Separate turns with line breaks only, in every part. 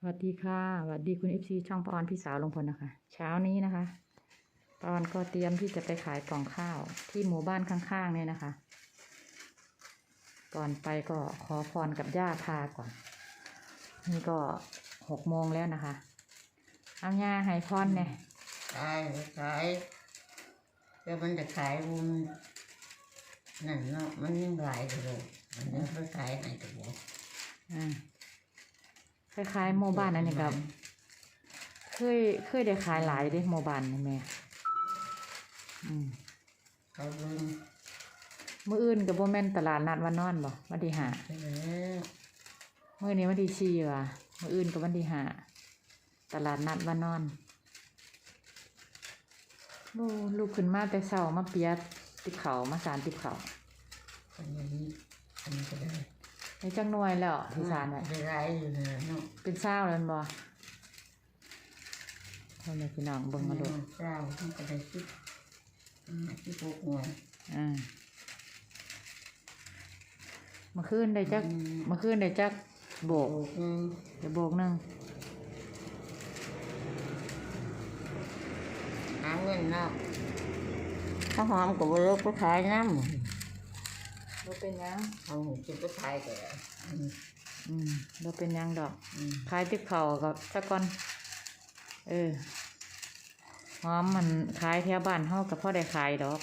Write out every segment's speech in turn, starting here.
สวัสดีค่ะสวัสดีคุณเอฟซีช่องปอนพี่สาวลงพลนะคะ เช้านี้นะคะ ปอนก็เตรียมที่จะไปขายกล่องข้าวที่หมู่บ้านข้างๆเนี่ยนะคะก่อนไปก็ขอพรกับย่าพาก่อน นี่ก็หกโมงแล้วนะคะเอาย่าให้พรเนี่ย
ขายขายแล้วมันจะขายบุญนั่นเนาะมันยังหลายเลยมันยังไปขายให้ตัว
อ่า คล้ายๆหมู่บ้านอันนี้กับเคยเคยได้ขายหลายเด้หมู่บ้านนี่แม่อืม
เขาเบิ่ง
มื้ออื่นกับโบแม่นตลาดนัดวันนอนบ่วันที่ห้า
ไปเลย
มื้อนี้วันที่สี่ว่ะมื้ออื่นกับวันที่ห้าตลาดนัดวันนอนลูกลูกขึ้นมาแต่เช้ามาเปียกติบเขาวมาสารติบเขาว
อันนี้อันนี้ก็ได้
ในจังหน่วยแล้วที่สารไว้
ได้หลายอยู่เลยเนาะ
เป็นเช้าแล้วแม่นบ่พ่อแม่พี่น้องเบิ่งมาดู
เจ้ามันก็ได้สิบอืมสิบหกหน่วย
อ่าเมื่อคืนได้จักเมื่อคืนได้จักโบก
โอ้หนึง
เดี๋ยวโบกหนึง
หาเงินเนาะข้าวหอมกับบลูกก็ขายน้
บ่เป็นหยังำ
เอาหมูจิ้มก็ขายก็ได้อืม
อืมบ่เป็นหยังดอก
อืม
ขายติบเขาวกับสักก่อน เออหอมมันขายแถวบ้านเฮากับพ่อได้ขายดอก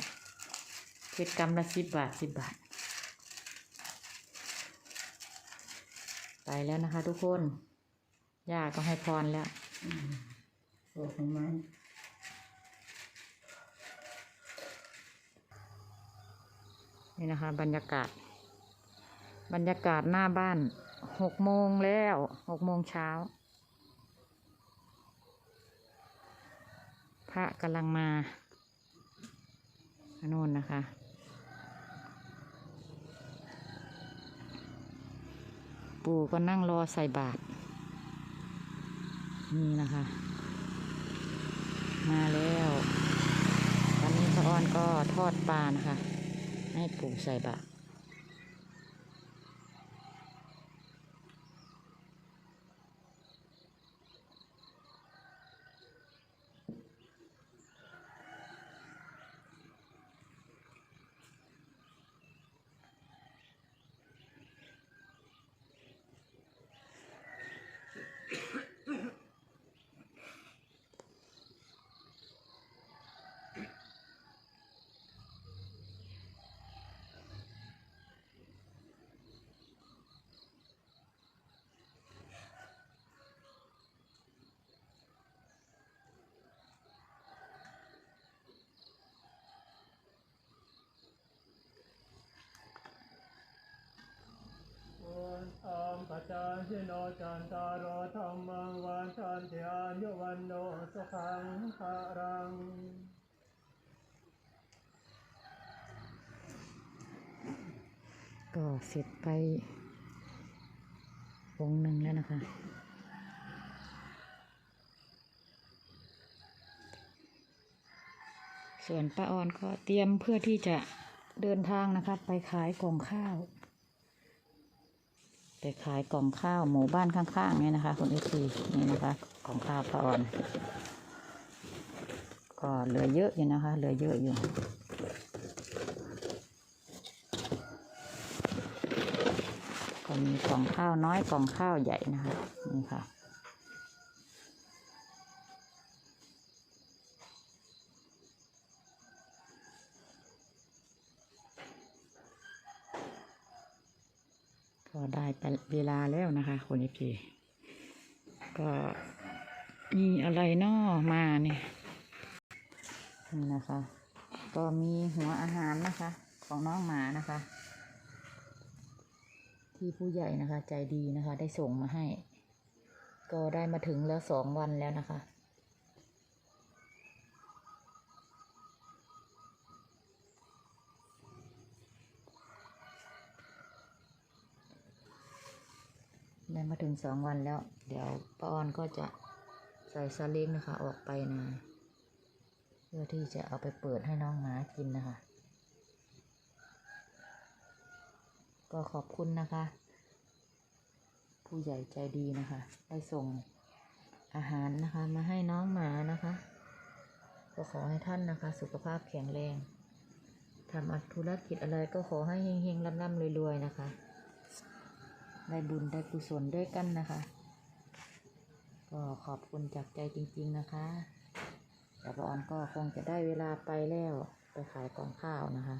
เฮ็ดกำละสิบบาทสิบบาท ไปแล้วนะคะทุกคนย่าก็ให้พรแล้ว
โอ้ประมา
นี่นะคะ บรรยากาศ บรรยากาศหน้าบ้านหกโมงแล้วหกโมงเช้า พระกำลังมาโน่นนะคะ ปู่ก็นั่งรอใส่บาตรนี่นะคะ มาแล้ว ตอนนี้พระออนก็ทอดปลานะคะ ให้ปู่ใส่บาตร
รม ชิโนจันตารโธรรมังวันชันติอายุวันโนสุขังภารัง
ก็เสร็จไปวงหนึ่งแล้วนะคะ ส่วนป้าออนก็เตรียมเพื่อที่จะเดินทางนะคะ ไปขายกล่องข้าว ไปขายกล่องข้าวหมู่บ้านข้างๆเนี่ยนะคะคุณเอซีนี่นะคะกล่องข้าวปลาออน ก็เหลือเยอะอยู่นะคะ เหลือเยอะอยู่ก็มีกล่องข้าวน้อยกล่องข้าวใหญ่นะคะนี่ค่ะ ก็ได้ไปเวลาแล้วนะคะคนอีพีก็มีอะไรนอมาเนี่ยนี่นะคะ ก็มีหัวอาหารนะคะ ของน้องหมานะคะ ที่ผู้ใหญ่นะคะ ใจดีนะคะ ได้ส่งมาให้ ก็ได้มาถึงแล้วสองวันแล้วนะคะ ได้มาถึงสองวันแล้ว เดี๋ยวป้าออนก็จะใส่ซาล้งนะคะ ออกไปนะเพื่อที่จะเอาไปเปิดให้น้องหมากินนะคะ ก็ขอบคุณนะคะ ผู้ใหญ่ใจดีนะคะ ได้ส่งอาหารนะคะ มาให้น้องหมานะคะ ก็ขอให้ท่านนะคะ สุขภาพแข็งแรงทำธุรกิจอะไรก็ขอให้เฮงๆร่ำๆรวยๆนะคะ ได้บุญได้กุศลด้วยกันนะคะ ก็ขอบคุณจากใจจริงๆนะคะแต่ปออนก็คงจะได้เวลาไปแล้วไปขายกองข้าวนะคะ